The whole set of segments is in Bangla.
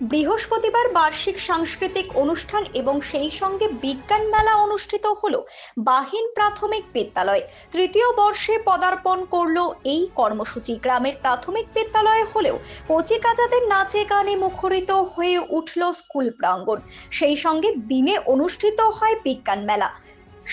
বৃহস্পতিবার বার্ষিক সাংস্কৃতিক অনুষ্ঠান এবং সেই সঙ্গে বিজ্ঞান মেলা অনুষ্ঠিত হলো বাহিন প্রাথমিক বিদ্যালয়। তৃতীয় বর্ষে পদার্পণ করল এই কর্মসূচি। গ্রামের প্রাথমিক বিদ্যালয়ে হলেও কচিকাচাদের নাচে গানে মুখরিত হয়ে উঠল স্কুল প্রাঙ্গণ। সেই সঙ্গে দিনে অনুষ্ঠিত হয় বিজ্ঞান মেলা।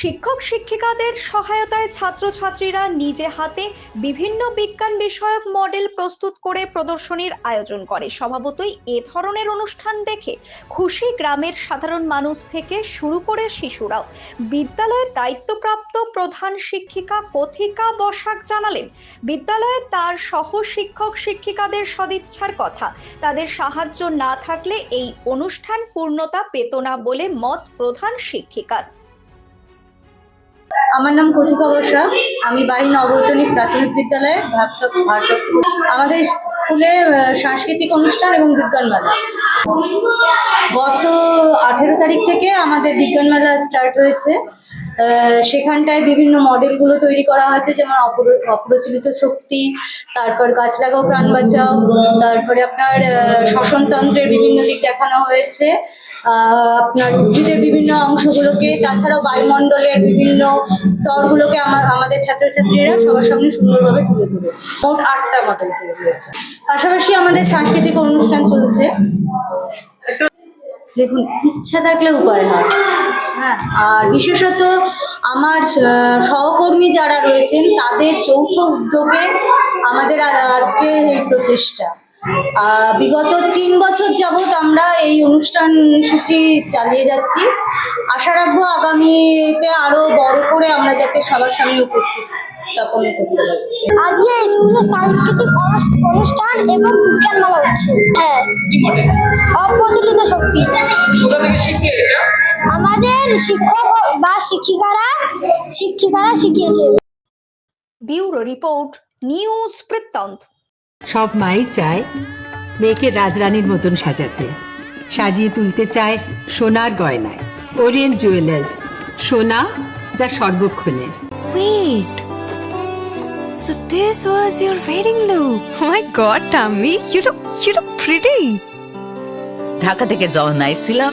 শিক্ষক শিক্ষিকাদের সহায়তায় ছাত্রছাত্রীরা নিজে হাতে বিভিন্ন বিজ্ঞান বিষয়ক মডেল প্রস্তুত করে প্রদর্শনীর আয়োজন করে। স্বভাবতই এ ধরনের অনুষ্ঠান দেখে খুশি গ্রামের সাধারণ মানুষ থেকে শুরু করে শিশুরাও। বিদ্যালয়ের দায়িত্বপ্রাপ্ত প্রধান শিক্ষিকা কথিকা বসাক জানালেন, বিদ্যালয়ে তার সহ শিক্ষক শিক্ষিকাদের সদিচ্ছার কথা। তাদের সাহায্য না থাকলে এই অনুষ্ঠান পূর্ণতা পেত না বলে মত প্রধান শিক্ষিকার। আমার নাম কথিকা বসা আমি বাহিনী নবৈতনিক প্রাথমিক বিদ্যালয়ে আমাদের স্কুলে সাংস্কৃতিক অনুষ্ঠান এবং বিজ্ঞান মেলা। গত আঠেরো তারিখ থেকে আমাদের বিজ্ঞান মেলা স্টার্ট হয়েছে। সেখানটায় বিভিন্ন মডেলগুলো তৈরি করা হয়েছে, যেমন অপর- অপ্রচলিত শক্তি, তারপর গাছ লাগাও, প্রাণ বাঁচাও, তারপরে আপনার শ্বসনতন্ত্রের বিভিন্ন দিক দেখানো হয়েছে। আপনার উদ্ভিদের বিভিন্ন অংশগুলোকে, তাছাড়াও বায়ুমণ্ডলের বিভিন্ন স্তরগুলোকে আমাদের ছাত্রছাত্রীরা সবার সামনে সুন্দরভাবে তুলে ধরেছে। মোট আটটা মডেল তুলে হয়েছে। পাশাপাশি আমাদের সাংস্কৃতিক অনুষ্ঠান চলছে। দেখুন, ইচ্ছা থাকলে উপায় হ্যাঁ। আর বিশেষত আমার সহকর্মী যারা রয়েছেন তাদের যৌথ উদ্যোগে আমাদের আজকে এই প্রচেষ্টা। বিগত তিন বছর যাবৎ আমরা এই অনুষ্ঠান সূচি চালিয়ে যাচ্ছি। আশা রাখব আগামীতে আরও বড় করে আমরা যাতে সবার সামনে উপস্থিত স্থাপন করতে পারি। আজকে স্কুলে সাংস্কৃতিক অনুষ- অনুষ্ঠান এবং বিজ্ঞান মেলা হচ্ছে। হ্যাঁ। শিক্ষক বা শিক্ষিকারা শিক্ষিকারা শিখিয়েছে ব্যুরো রিপোর্ট নিউজ বৃত্তান্ত সব মাই চায় মেয়েকে রাজরানীর মতন সাজাতে সাজিয়ে তুলতে চায় সোনার গয়নায় ওরিয়েন্ট জুয়েলার্স সোনা যা সর্বক্ষণের Wait. So this was your wedding look. Oh my god, Tammy, you look you look pretty. Dhaka থেকে যখন আইছিলাম